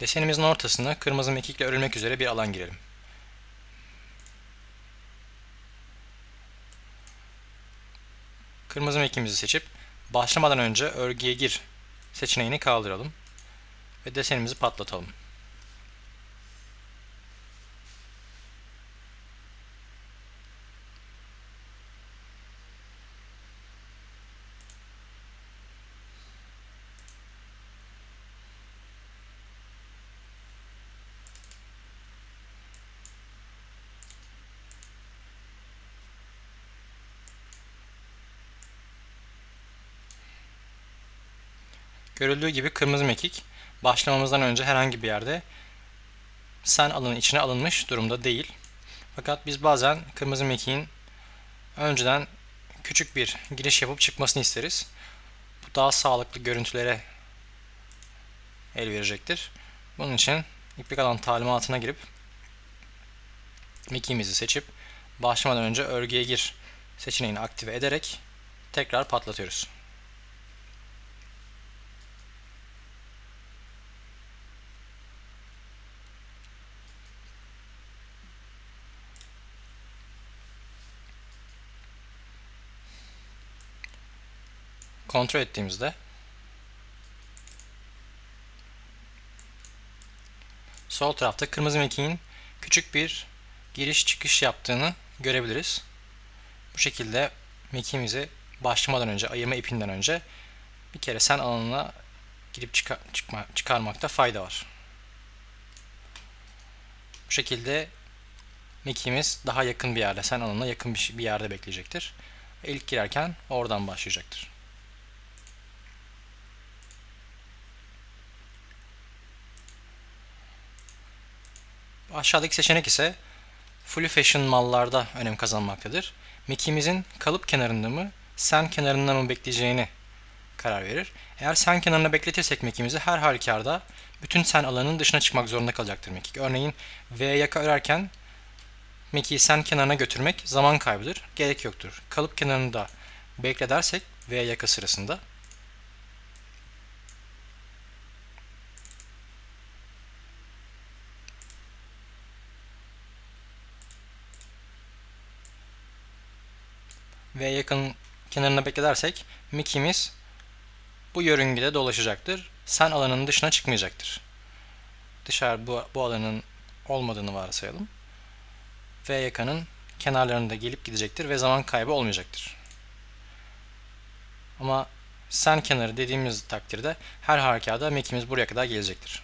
Desenimizin ortasına kırmızı mekikle örülmek üzere bir alan girelim. Kırmızı mekimizi seçip başlamadan önce örgüye gir seçeneğini kaldıralım ve desenimizi patlatalım. Görüldüğü gibi kırmızı mekik başlamamızdan önce herhangi bir yerde sen alanın içine alınmış durumda değil. Fakat biz bazen kırmızı mekiğin önceden küçük bir giriş yapıp çıkmasını isteriz. Bu daha sağlıklı görüntülere el verecektir. Bunun için iplik alan talimatına girip mekiğimizi seçip başlamadan önce örgüye gir seçeneğini aktive ederek tekrar patlatıyoruz. Kontrol ettiğimizde sol tarafta kırmızı mekiğin küçük bir giriş çıkış yaptığını görebiliriz. Bu şekilde mekiğimizi başlamadan önce, ayırma ipinden önce bir kere sen alanına girip çıkar, çıkma, çıkarmakta fayda var. Bu şekilde mekiğimiz daha yakın bir yerde, sen alanına yakın bir, yerde bekleyecektir. İlk girerken oradan başlayacaktır. Aşağıdaki seçenek ise Fully Fashion mallarda önem kazanmaktadır. Mekiğimizin kalıp kenarında mı, sen kenarında mı bekleyeceğini karar verir. Eğer sen kenarına bekletirsek mekiğimizi her halükarda bütün sen alanının dışına çıkmak zorunda kalacaktır mekik. Örneğin V yaka örerken mekiği sen kenarına götürmek zaman kaybıdır. Gerek yoktur. Kalıp kenarında bekle dersek V yaka sırasında ve yakın kenarına bekledersek Mickey'miz bu yörüngede dolaşacaktır. Sen alanın dışına çıkmayacaktır. Dışarı bu, bu alanın olmadığını varsayalım. V yakanın kenarlarında gelip gidecektir ve zaman kaybı olmayacaktır. Ama sen kenarı dediğimiz takdirde her halükarda Mickey'miz buraya kadar gelecektir.